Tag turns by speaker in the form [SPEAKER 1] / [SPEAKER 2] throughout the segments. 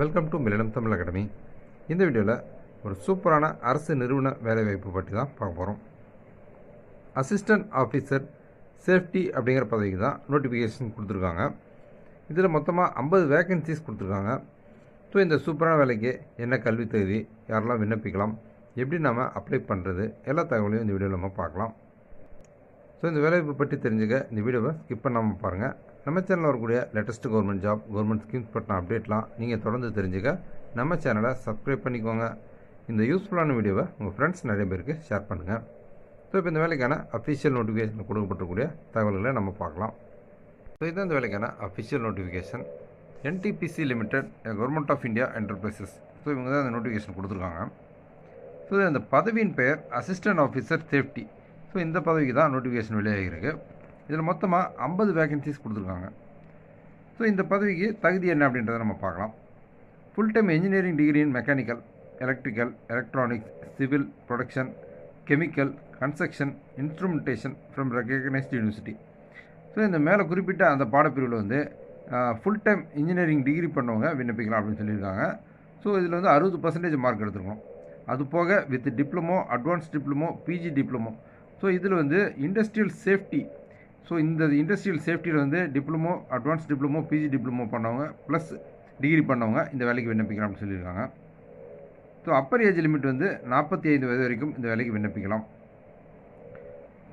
[SPEAKER 1] Welcome to Milanam Tamil academy இந்த வீடியோவில் ஒரு சூப்பரான அரசு நிறுவன வேலைவாய்ப்பு பற்றி தான் பார்க்க போகிறோம் அசிஸ்டன்ட் ஆஃபீஸர் சேஃப்டி அப்படிங்கிற பதவிக்கு தான் நோட்டிஃபிகேஷன் கொடுத்துருக்காங்க. இதில் மொத்தமாக ஐம்பது வேகன்சிஸ் கொடுத்துருக்காங்க. ஸோ இந்த சூப்பரான வேலைக்கு என்ன கல்வி தகுதி யாரெல்லாம் விண்ணப்பிக்கலாம் எப்படி நாம் அப்ளை பண்ணுறது எல்லா தகவலையும் இந்த வீடியோவில் நம்ம பார்க்கலாம். ஸோ இந்த வேலைவாய்ப்பு பற்றி தெரிஞ்சுக்க இந்த வீடியோவை ஸ்கிப் பண்ணாமல் பாருங்கள் நம்ம சேனலில் வரக்கூடிய latest government job government schemes பற்றின அப்டேட்லாம் நீங்கள் தொடர்ந்து தெரிஞ்சுக்க நம்ம சேனலை சப்ஸ்கிரைப் பண்ணிக்கோங்க. இந்த யூஸ்ஃபுல்லான வீடியோவை உங்கள் ஃப்ரெண்ட்ஸ் நிறைய பேருக்கு ஷேர் பண்ணுங்கள் ஸோ இப்போ இந்த வேலைக்கான அஃபிஷியல் நோட்டிஃபிகேஷன் கொடுக்கப்பட்டிருக்கூடிய தகவல்களை நம்ம பார்க்கலாம். ஸோ இதுதான் இந்த வேலைக்கான official notification NTPC limited government of India enterprises so இவங்க தான் இந்த நோட்டிஃபிகேஷன் கொடுத்துருக்காங்க. ஸோ இந்த பதவியின் பெயர் அசிஸ்டன்ட் ஆஃபீஸர் சேஃப்டி ஸோ இந்த பதவிக்கு தான் நோட்டிஃபிகேஷன் வெளியாகிருக்கு இதில் மொத்தமாக ஐம்பது வேகன்சிஸ் கொடுத்துருக்காங்க. ஸோ இந்த பதவிக்கு தகுதி என்ன அப்படின்றத நம்ம பார்க்கலாம். Full time engineering degree in mechanical electrical electronics civil production chemical construction instrumentation from recognised university so இந்த மேலே குறிப்பிட்ட அந்த பாடப்பிரிவில் வந்து ஃபுல் டைம் இன்ஜினியரிங் டிகிரி பண்ணவங்க விண்ணப்பிக்கலாம் அப்படின்னு சொல்லியிருக்காங்க. ஸோ இதில் வந்து அறுபது பர்சன்டேஜ் மார்க் எடுத்துருக்கணும் அது போக with diploma advance diploma PG diploma so இதில் வந்து இண்டஸ்ட்ரியல் சேஃப்டி ஸோ இந்த இண்டஸ்ட்ரியல் சேஃப்டியில் வந்து diploma advance diploma PG diploma பண்ணவங்க ப்ளஸ் டிகிரி பண்ணவங்க இந்த வேலைக்கு விண்ணப்பிக்கலாம் அப்படின்னு சொல்லியிருக்காங்க. ஸோ அப்பர் ஏஜ் லிமிட் வந்து நாற்பத்தி ஐந்து வயது வரைக்கும் இந்த வேலைக்கு விண்ணப்பிக்கலாம்.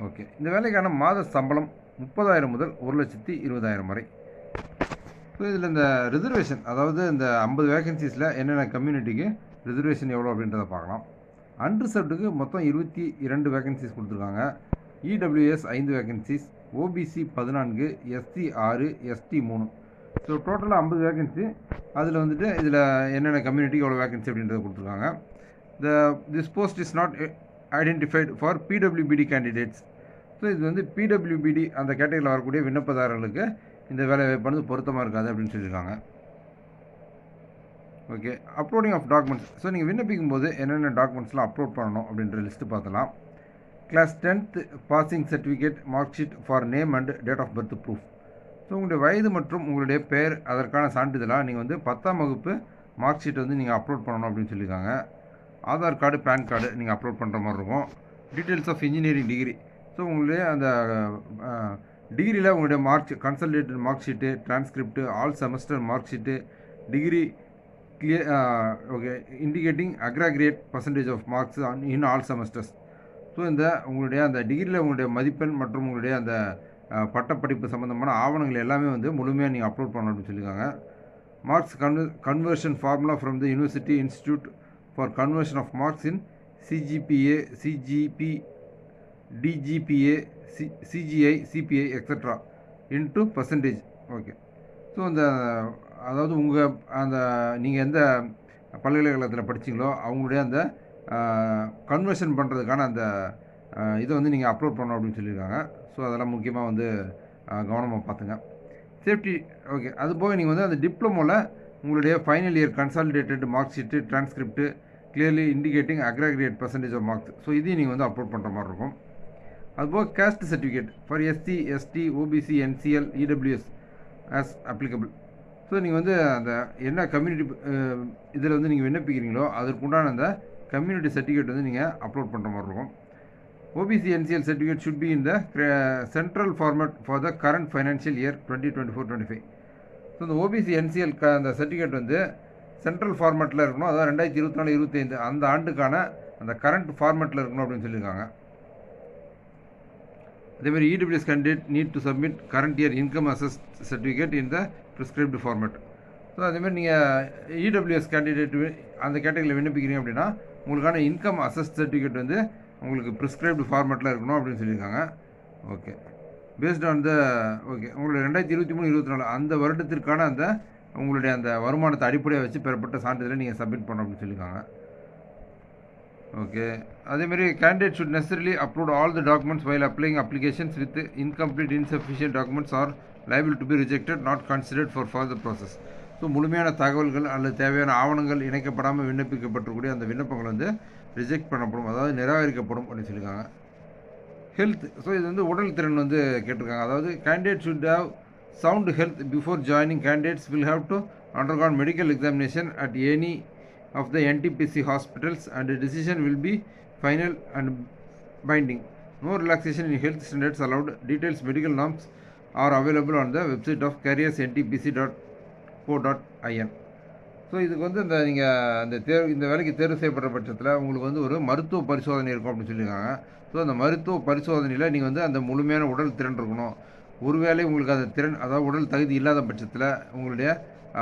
[SPEAKER 1] ஓகே இந்த வேலைக்கான மாத சம்பளம் முப்பதாயிரம் முதல் ஒரு லட்சத்தி இருபதாயிரம் வரை. ஸோ இதில் இந்த ரிசர்வேஷன் அதாவது இந்த ஐம்பது வேகன்சிஸில் என்னென்ன கம்யூனிட்டிக்கு ரிசர்வேஷன் எவ்வளோ அப்படின்றத பார்க்கலாம். அன்ரிசர்வ்டுக்கு மொத்தம் இருபத்தி இரண்டு வேகன்சிஸ் கொடுத்துருக்காங்க. இடபிள்யூஎஸ் ஐந்து வேகன்சிஸ் ஓபிசி பதினான்கு எஸ்சி ஆறு எஸ்டி மூணு. ஸோ டோட்டலாக ஐம்பது வேகன்சி அதில் வந்துட்டு இதில் என்னென்ன கம்யூனிட்டிக்கு எவ்வளோ வேகன்சி அப்படின்றத கொடுத்துருக்காங்க. The this post is not identified for PWBD candidates so இது வந்து பிடபிள்யூபிடி அந்த கேட்டகரியில் வரக்கூடிய விண்ணப்பதாரர்களுக்கு இந்த வேலை வாய்ப்பானது பொருத்தமாக இருக்காது அப்படின்னு சொல்லியிருக்காங்க. Okay uploading of documents so நீங்கள் விண்ணப்பிக்கும் போது என்னென்ன டாக்குமெண்ட்ஸ்லாம் அப்லோட் பண்ணணும் அப்படின்ற லிஸ்ட்டு பார்த்தலாம். Class tenth passing certificate mark sheet for name and date of birth proof so உங்களுடைய வயது மற்றும் உங்களுடைய பெயர் அதற்கான சான்றிதழாக நீங்கள் வந்து பத்தாம் வகுப்பு மார்க் ஷீட் வந்து நீங்கள் அப்லோட் பண்ணணும் அப்படின்னு சொல்லியிருக்காங்க. ஆதார் கார்டு பேன் கார்டு நீங்கள் அப்லோட் பண்ணுற மாதிரி இருக்கும். Details of engineering degree so உங்களுடைய அந்த டிகிரியில் உங்களுடைய mark consolidated mark sheet transcript all semester mark sheet degree clear okay indicating indicating percentage of marks in all semesters all so இந்த உங்களுடைய அந்த டிகிரியில் உங்களுடைய மதிப்பெண் மற்றும் உங்களுடைய அந்த பட்டப்படிப்பு சம்மந்தமான ஆவணங்கள் எல்லாமே வந்து முழுமையாக நீங்கள் அப்லோட் பண்ணணும் அப்படின்னு சொல்லியிருக்காங்க. Marks Kanva conversion formula from the university institute for conversion of marks in CGPA CGP DGPA C CGI CPI extra into percentage okay so அந்த அதாவது உங்கள் அந்த நீங்கள் எந்த பல்கலைக்கழகத்தில் படிச்சிங்களோ அவங்களுடைய அந்த கன்வர்ஷன் பண்ணுறதுக்கான அந்த இதை வந்து நீங்கள் அப்லோட் பண்ணணும் அப்படின்னு சொல்லியிருக்காங்க. ஸோ அதெல்லாம் முக்கியமாக வந்து கவனமாக பார்த்துங்க. சேஃப்டி ஓகே அது போக நீங்கள் வந்து அந்த டிப்ளமோவில் உங்களுடைய final year consolidated mark sheet transcript clearly indicating aggregate percentage of marks so இதையும் நீங்கள் வந்து அப்லோட் பண்ணுற மாதிரி இருக்கும். அதுபோக caste certificate for SC ST OBC NCL EWS as applicable so நீங்கள் வந்து அந்த என்ன கம்யூனிட்டி இதில் வந்து நீங்கள் விண்ணப்பிக்கிறீங்களோ அதற்குண்டான அந்த கம்யூனிட்டி சர்டிஃபிகேட் வந்து நீங்கள் அப்லோட் பண்ணுற மாதிரி இருக்கும். OBC NCL certificate should be in the central format for the current financial year twenty twenty four twenty five so இந்த ஓபிசி என்சிஎல் க அந்த சர்டிஃபிகேட் வந்து சென்ட்ரல் ஃபார்மேட்டில் இருக்கணும். அதாவது ரெண்டாயிரத்தி இருபத்தி நாலு இருபத்தைந்து அந்த ஆண்டுக்கான அந்த கரண்ட் ஃபார்மேட்டில் இருக்கணும் அப்படின்னு சொல்லியிருக்காங்க. அதேமாதிரி EWS candidate need to submit current year income assess certificate in the prescribed format so அதேமாதிரி நீங்கள் இடபிள்யூஎஸ் கேண்டிடேட் அந்த கேட்டகரியில் விண்ணப்பிக்கிறீங்க அப்படின்னா உங்களுக்கான இன்கம் அசஸ் சர்டிஃபிகேட் வந்து உங்களுக்கு ப்ரிஸ்கிரைப்டு ஃபார்மேட்டில் இருக்கணும் அப்படின்னு சொல்லியிருக்காங்க. Okay based on the okay உங்களுடைய ரெண்டாயிரத்தி இருபத்தி மூணு இருபத்தி நாலு அந்த வருடத்திற்கான அந்த உங்களுடைய அந்த வருமானத்தை அடிப்படையாக வச்சு பெறப்பட்ட சான்றிதழை நீங்கள் சப்மிட் பண்ணணும் அப்படின்னு சொல்லியிருக்காங்க. ஓகே அதேமாரி candidate should necessarily upload all the documents while applying applications with incomplete insufficient documents are liable to be rejected not considered for further process so முழுமையான தகவல்கள் அல்லது தேவையான ஆவணங்கள் இணைக்கப்படாமல் விண்ணப்பிக்கப்பட்டக்கூடிய அந்த விண்ணப்பங்கள் வந்து ரிஜெக்ட் பண்ணப்படும் அதாவது நிராகரிக்கப்படும் அப்படின்னு சொல்லியிருக்காங்க. ஹெல்த் ஸோ இது வந்து உடல் திறன் வந்து கேட்டிருக்காங்க. அதாவது candidate should have sound health before joining candidates will have to undergo medical examination at any of the NTPC hospitals and decision will be final and binding no relaxation in health standards allowed details medical norms are available on the website of careers NTPC dot co dot IN so இதுக்கு வந்து இந்த நீங்கள் அந்த தேர்வு இந்த வேலைக்கு தேர்வு செய்யப்படுற பட்சத்தில் உங்களுக்கு வந்து ஒரு மருத்துவ பரிசோதனை இருக்கும் அப்படின்னு சொல்லியிருக்காங்க. ஸோ அந்த மருத்துவ பரிசோதனையில் நீங்கள் வந்து அந்த முழுமையான உடல் திறன் இருக்கணும். ஒருவேளை உங்களுக்கு அந்த திறன் அதாவது உடல் தகுதி இல்லாத பட்சத்தில் உங்களுடைய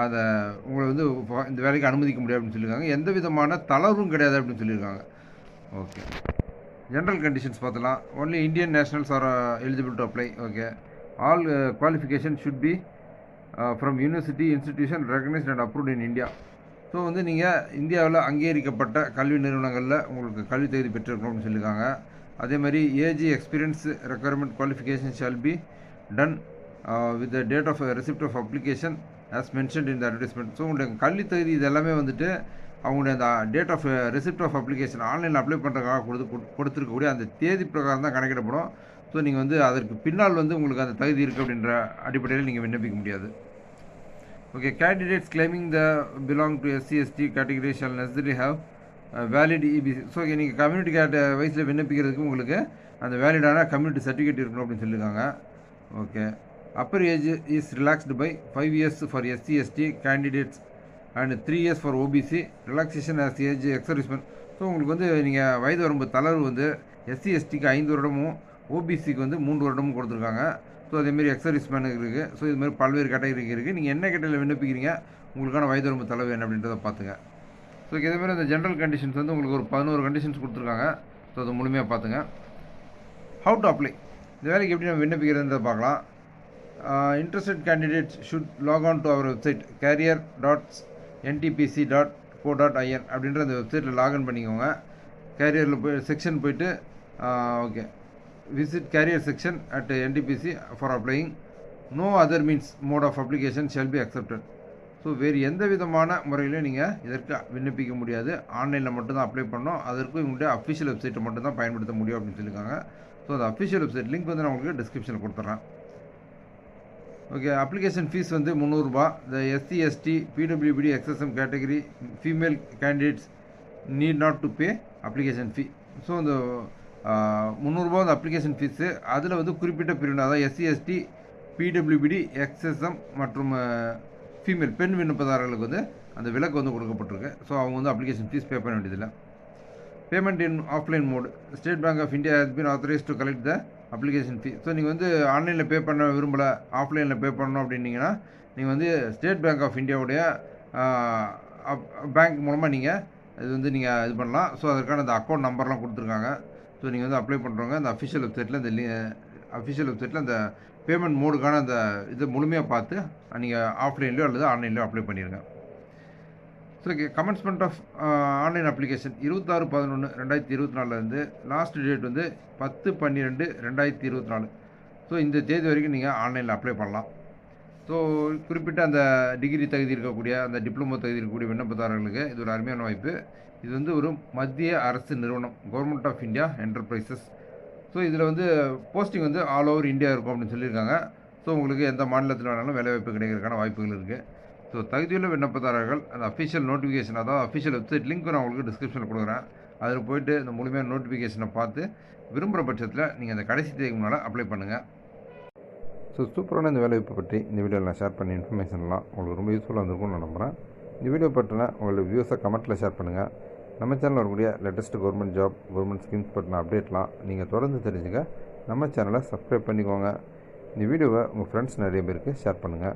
[SPEAKER 1] அதை உங்களை வந்து இந்த வேலைக்கு அனுமதிக்க முடியாது அப்படின்னு சொல்லியிருக்காங்க. எந்த விதமான தளர்வும் கிடையாது அப்படின்னு சொல்லியிருக்காங்க. ஓகே ஜென்ரல் கண்டிஷன்ஸ் பார்த்தலாம். Only Indian nationals are eligible to apply okay all qualification should be from university institution recognised and approved in India so வந்து நீங்கள் இந்தியாவில் அங்கீகரிக்கப்பட்ட கல்வி நிறுவனங்களில் உங்களுக்கு கல்வி தகுதி பெற்றிருக்கணும்னு சொல்லியிருக்காங்க. அதே மாதிரி age experience requirement qualification shall be done with the date of receipt of application as mentioned இந்த அட்வர்டைஸ்மெண்ட் ஸோ உங்களுடைய கல்வி தகுதி இது எல்லாமே வந்துட்டு அவங்களுடைய அந்த date of receipt of application ஆன்லைனில் அப்ளை பண்ணுறதுக்காக கொடுத்து கொடுத்துருக்கக்கூடிய அந்த தேதி பிரகாரம் தான் கணக்கிடப்படும். ஸோ நீங்கள் வந்து அதற்கு பின்னால் வந்து உங்களுக்கு அந்த தகுதி இருக்குது அப்படின்ற அடிப்படையில் நீங்கள் விண்ணப்பிக்க முடியாது. Okay candidates claiming the belong to SC ST category shall necessary have valid EPC so நீங்கள் கம்யூனிட்டி கேட்ட வயசில் விண்ணப்பிக்கிறதுக்கு உங்களுக்கு அந்த வேலிடான கம்யூனிட்டி சர்டிஃபிகேட் இருக்கணும் அப்படின்னு சொல்லியிருக்காங்க okay upper age is relaxed by five years for SC ST candidates and three years for OBC relaxation as age ex servicemen so உங்களுக்கு வந்து நீங்கள் வயது வரம்பு தளர்வு வந்து எஸ்சி எஸ்டிக்கு ஐந்து வருடமும் ஓபிசிக்கு வந்து மூன்று வருடமும் கொடுத்துருக்காங்க. ஸோ அதேமாரி எக்ஸர்விஸ்மேனுக்கு இருக்குது ஸோ இதுமாரி பல்வேறு கேட்டகரிக்கு இருக்குது நீங்கள் என்ன கேட்டகரியில் விண்ணப்பிக்கிறீங்க? உங்களுக்கான வயது வரம்பு தளர்வு என்ன அப்படின்றத பார்த்துங்க. ஸோ இதேமாரி அந்த ஜென்ரல் கண்டிஷன்ஸ் வந்து உங்களுக்கு ஒரு பதினோரு கண்டிஷன்ஸ் கொடுத்துருக்காங்க. ஸோ அதை முழுமையாக பார்த்துங்க. ஹவு டு அப்ளை இந்த வேலைக்கு எப்படி நம்ம விண்ணப்பிக்கிறதுன்றத பார்க்கலாம். Interested candidates should log on to our website career dots NTPC dot co dot IN அப்படின்ற அந்த வெப்சைட்டில் லாகின் பண்ணிக்கோங்க. கேரியரில் போய் செக்ஷன் போயிட்டு okay visit career section at NTPC for applying no other means mode of application shall be accepted so வேறு எந்த விதமான முறையிலும் நீங்கள் இதற்கு விண்ணப்பிக்க முடியாது. ஆன்லைனில் மட்டும்தான் அப்ளை பண்ணணும். அதற்கும் உங்களுடைய அஃபிஷியல் வெப்சைட்டை மட்டும்தான் பயன்படுத்த முடியும் அப்படின்னு சொல்லியிருக்காங்க. ஸோ அந்த அஃபிஷியல் வெப்சைட் லிங்க் வந்து நான் உங்களுக்கு டிஸ்கிரிப்ஷனில் கொடுத்துட்றேன். ஓகே அப்ளிகேஷன் ஃபீஸ் வந்து முந்நூறுரூபா இந்த SC ST PWBD XSM category female candidates need not to pay application fee so இந்த முந்நூறுரூபா அந்த அப்ளிகேஷன் ஃபீஸு அதில் வந்து குறிப்பிட்ட பிரிவினர் அதாவது எஸ்சி எஸ்டி பிடபிள்யூபிடி எக்ஸ்எஸ்எம் மற்றும் ஃபீமேல் பெண் விண்ணப்பதாரர்களுக்கு வந்து அந்த விலக்கு வந்து கொடுக்கப்பட்டிருக்கு. ஸோ அவங்க வந்து அப்ளிகேஷன் ஃபீஸ் பே பண்ண வேண்டியதில்லை. Payment in offline mode state bank of India has been authorised to collect the application fee so நீங்கள் வந்து ஆன்லைனில் பே பண்ண விரும்பலை ஆஃப்லைனில் பே பண்ணணும் அப்படின்னீங்கன்னா நீங்கள் வந்து ஸ்டேட் பேங்க் ஆஃப் இந்தியாவுடைய பேங்க் மூலமாக நீங்கள் இது வந்து நீங்கள் இது பண்ணலாம். ஸோ அதற்கான அந்த அக்கௌண்ட் நம்பர்லாம் கொடுத்துருக்காங்க. ஸோ நீங்கள் வந்து அப்ளை பண்ணுறவங்க அந்த அஃபிஷியல் வெப்சைட்டில் இந்த அஃபிஷியல் வெப்சைட்டில் அந்த பேமெண்ட் மோடுக்கான அந்த இதை முழுமையாக பார்த்து நீங்கள் ஆஃப்லைன்லையோ அல்லது ஆன்லைன்லையோ அப்ளை பண்ணிடுங்க so commencement of online application இருபத்தாறு பதினொன்று ரெண்டாயிரத்தி இருபத்தி நாலுலேருந்து லாஸ்ட் டேட் வந்து பத்து பன்னிரெண்டு ரெண்டாயிரத்தி இருபத்தி நாலு ஸோ இந்த தேதி வரைக்கும் நீங்கள் ஆன்லைனில் அப்ளை பண்ணலாம். ஸோ குறிப்பிட்ட அந்த டிகிரி தகுதி இருக்கக்கூடிய அந்த டிப்ளமோ தகுதி இருக்கக்கூடிய விண்ணப்பதாரர்களுக்கு இது ஒரு அருமையான வாய்ப்பு. இது வந்து ஒரு மத்திய அரசு நிறுவனம் government of India enterprises so இதில் வந்து போஸ்டிங் வந்து ஆல் ஓவர் இந்தியா இருக்கும் அப்படின்னு சொல்லியிருக்காங்க. ஸோ உங்களுக்கு எந்த மாநிலத்தில் வேணாலும் வேலைவாய்ப்பு கிடைக்கிறதுக்கான வாய்ப்புகள் இருக்குது ஸோ தகுதியுள்ள விண்ணப்பதாரர்கள் அந்த அஃபிஷியல் நோட்டிஃபிகேஷன் அதாவது அஃபிஷியல் வெப்சைட் லிங்க் நான் உங்களுக்கு டிஸ்கிரிப்ஷனில் கொடுக்குறேன். அதில் போயிட்டு இந்த முழுமையான நோட்டிஃபிகேஷனை பார்த்து விரும்புகிற பட்சத்தில் நீங்கள் அந்த கடைசி தேதிக்கு முன்னால் அப்ளை பண்ணுங்கள் ஸோ சூப்பரான இந்த வேலைவாய்ப்பு பற்றி இந்த வீடியோவில் நான் ஷேர் பண்ண இன்ஃபர்மேஷன்லாம் உங்களுக்கு ரொம்ப யூஸ்ஃபுல்லாக இருந்திருக்கும்னு நான் நம்புகிறேன் இந்த வீடியோ பற்றின உங்களோட வியூஸை கமெண்ட்டில் ஷேர் பண்ணுங்கள் நம்ம சேனலில் வரக்கூடிய latest government job government schemes பற்றின அப்டேட்லாம் நீங்கள் தொடர்ந்து தெரிஞ்சுங்க. நம்ம சேனலை சப்ஸ்கிரைப் பண்ணிக்கோங்க. இந்த வீடியோவை உங்கள் ஃப்ரெண்ட்ஸ் நிறைய பேருக்கு ஷேர் பண்ணுங்கள்